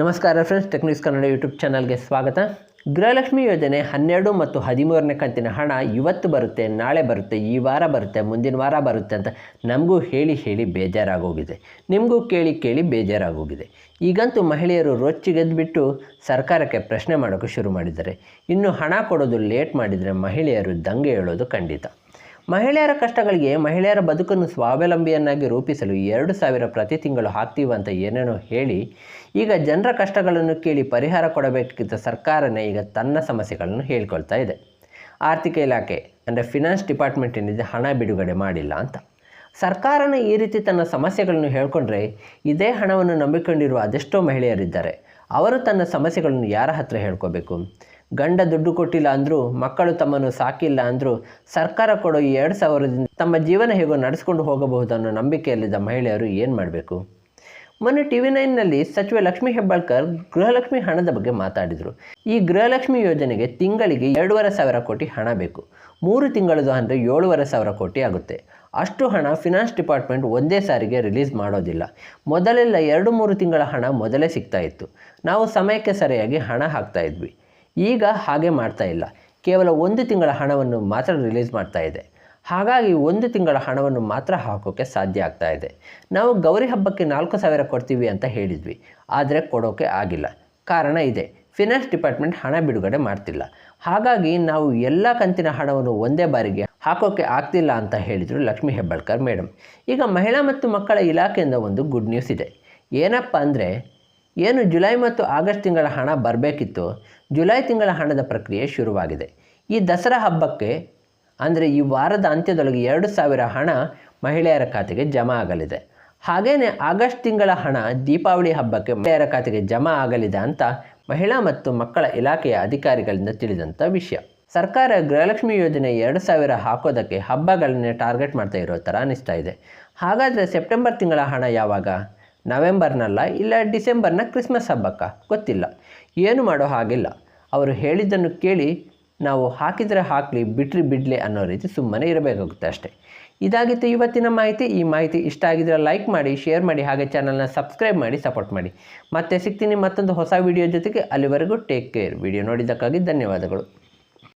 ನಮಸ್ಕಾರ friends techniques Kannada YouTube ಚಾನಲ್ಗೆ ಸ್ವಾಗತ. ಗೃಹಲಕ್ಷ್ಮಿ ಯೋಜನೆ ಹನ್ನೆರಡು ಮತ್ತು ಹದಿಮೂರನೇ ಕಂತಿನ ಹಣ ಇವತ್ತು ಬರುತ್ತೆ, ನಾಳೆ ಬರುತ್ತೆ, ಈ ವಾರ ಬರುತ್ತೆ, ಮುಂದಿನ ವಾರ ಬರುತ್ತೆ ಅಂತ ನಮಗೂ ಹೇಳಿ ಹೇಳಿ ಬೇಜಾರಾಗೋಗಿದೆ. ನಿಮಗೂ ಕೇಳಿ ಕೇಳಿ ಬೇಜಾರಾಗೋಗಿದೆ. ಈಗಂತೂ ಮಹಿಳೆಯರು ರೊಚ್ಚಿಗೆದ್ದುಬಿಟ್ಟು ಸರ್ಕಾರಕ್ಕೆ ಪ್ರಶ್ನೆ ಮಾಡೋಕ್ಕೆ ಶುರು ಮಾಡಿದ್ದಾರೆ. ಇನ್ನು ಹಣ ಕೊಡೋದು ಲೇಟ್ ಮಾಡಿದರೆ ಮಹಿಳೆಯರು ದಂಗೆ ಹೇಳೋದು ಖಂಡಿತ. ಮಹಿಳೆಯರ ಕಷ್ಟಗಳಿಗೆ ಮಹಿಳೆಯರ ಬದುಕನ್ನು ಸ್ವಾವಲಂಬಿಯನ್ನಾಗಿ ರೂಪಿಸಲು ಎರಡು ಸಾವಿರ ಪ್ರತಿ ತಿಂಗಳು ಹಾಕ್ತೀವಂತ ಏನೇನೋ ಹೇಳಿ, ಈಗ ಜನರ ಕಷ್ಟಗಳನ್ನು ಕೇಳಿ ಪರಿಹಾರ ಕೊಡಬೇಕಿದ್ದ ಸರ್ಕಾರನೇ ಈಗ ತನ್ನ ಸಮಸ್ಯೆಗಳನ್ನು ಹೇಳ್ಕೊಳ್ತಾ ಇದೆ. ಆರ್ಥಿಕ ಇಲಾಖೆ, ಅಂದರೆ ಫಿನಾನ್ಸ್ ಡಿಪಾರ್ಟ್ಮೆಂಟಿನಿಂದ ಹಣ ಬಿಡುಗಡೆ ಮಾಡಿಲ್ಲ ಅಂತ. ಸರ್ಕಾರನ ಈ ರೀತಿ ತನ್ನ ಸಮಸ್ಯೆಗಳನ್ನು ಹೇಳ್ಕೊಂಡ್ರೆ ಇದೇ ಹಣವನ್ನು ನಂಬಿಕೊಂಡಿರುವ ಅದೆಷ್ಟೋ ಮಹಿಳೆಯರಿದ್ದಾರೆ. ಅವರು ತನ್ನ ಸಮಸ್ಯೆಗಳನ್ನು ಯಾರ ಹತ್ರ ಹೇಳ್ಕೋಬೇಕು? ಗಂಡ ದುಡ್ಡು ಕೊಟ್ಟಿಲ್ಲ ಅಂದರೂ, ಮಕ್ಕಳು ತಮ್ಮನ್ನು ಸಾಕಿಲ್ಲ ಅಂದರೂ, ಸರ್ಕಾರ ಕೊಡೋ ಈ ಎರಡು ಸಾವಿರದಿಂದ ತಮ್ಮ ಜೀವನ ಹೇಗೋ ನಡೆಸ್ಕೊಂಡು ಹೋಗಬಹುದು ಅನ್ನೋ ನಂಬಿಕೆಯಲ್ಲಿದ್ದ ಮಹಿಳೆಯರು ಏನು ಮಾಡಬೇಕು? ಮೊನ್ನೆ ಟಿ ವಿ ನೈನ್ನಲ್ಲಿ ಸಚಿವ ಲಕ್ಷ್ಮಿ ಹೆಬ್ಬಾಳ್ಕರ್ ಗೃಹಲಕ್ಷ್ಮಿ ಹಣದ ಬಗ್ಗೆ ಮಾತಾಡಿದರು. ಈ ಗೃಹಲಕ್ಷ್ಮಿ ಯೋಜನೆಗೆ ತಿಂಗಳಿಗೆ ಎರಡೂವರೆ ಸಾವಿರ ಕೋಟಿ ಹಣ ಬೇಕು. ಮೂರು ತಿಂಗಳದು ಅಂದರೆ ಏಳುವರೆ ಸಾವಿರ ಕೋಟಿ ಆಗುತ್ತೆ. ಅಷ್ಟು ಹಣ ಫಿನಾನ್ಸ್ ಡಿಪಾರ್ಟ್ಮೆಂಟ್ ಒಂದೇ ಸಾರಿಗೆ ರಿಲೀಸ್ ಮಾಡೋದಿಲ್ಲ. ಮೊದಲೆಲ್ಲ ಎರಡು ಮೂರು ತಿಂಗಳ ಹಣ ಮೊದಲೇ ಸಿಗ್ತಾ ಇತ್ತು. ನಾವು ಸಮಯಕ್ಕೆ ಸರಿಯಾಗಿ ಹಣ ಹಾಕ್ತಾ ಇದ್ವಿ. ಈಗ ಹಾಗೆ ಮಾಡ್ತಾ ಇಲ್ಲ. ಕೇವಲ ಒಂದು ತಿಂಗಳ ಹಣವನ್ನು ಮಾತ್ರ ರಿಲೀಸ್ ಮಾಡ್ತಾ ಇದೆ. ಹಾಗಾಗಿ ಒಂದು ತಿಂಗಳ ಹಣವನ್ನು ಮಾತ್ರ ಹಾಕೋಕ್ಕೆ ಸಾಧ್ಯ ಆಗ್ತಾ ಇದೆ. ನಾವು ಗೌರಿ ಹಬ್ಬಕ್ಕೆ ನಾಲ್ಕು ಸಾವಿರ ಕೊಡ್ತೀವಿ ಅಂತ ಹೇಳಿದ್ವಿ. ಆದರೆ ಕೊಡೋಕ್ಕೆ ಆಗಿಲ್ಲ. ಕಾರಣ ಇದೆ. ಫಿನಾನ್ಸ್ ಡಿಪಾರ್ಟ್ಮೆಂಟ್ ಹಣ ಬಿಡುಗಡೆ ಮಾಡ್ತಿಲ್ಲ. ಹಾಗಾಗಿ ನಾವು ಎಲ್ಲ ಕಂತಿನ ಹಣವನ್ನು ಒಂದೇ ಬಾರಿಗೆ ಹಾಕೋಕ್ಕೆ ಆಗ್ತಿಲ್ಲ ಅಂತ ಹೇಳಿದರು ಲಕ್ಷ್ಮೀ ಹೆಬ್ಬಾಳ್ಕರ್ ಮೇಡಮ್ ಈಗ ಮಹಿಳಾ ಮತ್ತು ಮಕ್ಕಳ ಇಲಾಖೆಯಿಂದ ಒಂದು ಗುಡ್ ನ್ಯೂಸ್ ಇದೆ. ಏನಪ್ಪ ಅಂದರೆ ಏನು ಜುಲೈ ಮತ್ತು ಆಗಸ್ಟ್ ತಿಂಗಳ ಹಣ ಬರಬೇಕಿತ್ತು ಜುಲೈ ತಿಂಗಳ ಹಣದ ಪ್ರಕ್ರಿಯೆ ಶುರುವಾಗಿದೆ. ಈ ದಸರಾ ಹಬ್ಬಕ್ಕೆ, ಅಂದರೆ ಈ ವಾರದ ಅಂತ್ಯದೊಳಗೆ ಎರಡು ಸಾವಿರ ಹಣ ಮಹಿಳೆಯರ ಖಾತೆಗೆ ಜಮಾ ಆಗಲಿದೆ. ಹಾಗೆಯೇ ಆಗಸ್ಟ್ ತಿಂಗಳ ಹಣ ದೀಪಾವಳಿ ಹಬ್ಬಕ್ಕೆ ಮಹಿಳೆಯರ ಖಾತೆಗೆ ಜಮಾ ಆಗಲಿದೆ ಅಂತ ಮಹಿಳಾ ಮತ್ತು ಮಕ್ಕಳ ಇಲಾಖೆಯ ಅಧಿಕಾರಿಗಳಿಂದ ತಿಳಿದಂಥ ವಿಷಯ. ಸರ್ಕಾರ ಗೃಹಲಕ್ಷ್ಮಿ ಯೋಜನೆ ಎರಡು ಸಾವಿರ ಹಾಕೋದಕ್ಕೆ ಹಬ್ಬಗಳನ್ನೇ ಟಾರ್ಗೆಟ್ ಮಾಡ್ತಾ ಇರೋ ಥರ ಅನಿಸ್ತಾ ಇದೆ. ಹಾಗಾದರೆ ಸೆಪ್ಟೆಂಬರ್ ತಿಂಗಳ ಹಣ ಯಾವಾಗ? ನವೆಂಬರ್ನಲ್ಲ ಇಲ್ಲ ಡಿಸೆಂಬರ್ನ ಕ್ರಿಸ್ಮಸ್ ಹಬ್ಬಕ್ಕ, ಗೊತ್ತಿಲ್ಲ. ಏನು ಮಾಡೋ ಹಾಗಿಲ್ಲ. ಅವರು ಹೇಳಿದ್ದನ್ನು ಕೇಳಿ ನಾವು ಹಾಕಿದರೆ ಹಾಕಲಿ, ಬಿಟ್ರಿ ಬಿಡಲಿ ಅನ್ನೋ ರೀತಿ ಸುಮ್ಮನೆ ಇರಬೇಕಾಗುತ್ತೆ ಅಷ್ಟೇ. ಇದಾಗಿತ್ತು ಇವತ್ತಿನ ಮಾಹಿತಿ. ಈ ಮಾಹಿತಿ ಇಷ್ಟ ಆಗಿದ್ರೆ ಲೈಕ್ ಮಾಡಿ, ಶೇರ್ ಮಾಡಿ, ಹಾಗೆ ಚಾನಲ್ನ ಸಬ್ಸ್ಕ್ರೈಬ್ ಮಾಡಿ, ಸಪೋರ್ಟ್ ಮಾಡಿ. ಮತ್ತೆ ಸಿಗ್ತೀನಿ ಮತ್ತೊಂದು ಹೊಸ ವಿಡಿಯೋ ಜೊತೆಗೆ. ಅಲ್ಲಿವರೆಗೂ ಟೇಕ್ ಕೇರ್. ವಿಡಿಯೋ ನೋಡಿದ್ದಕ್ಕಾಗಿ ಧನ್ಯವಾದಗಳು.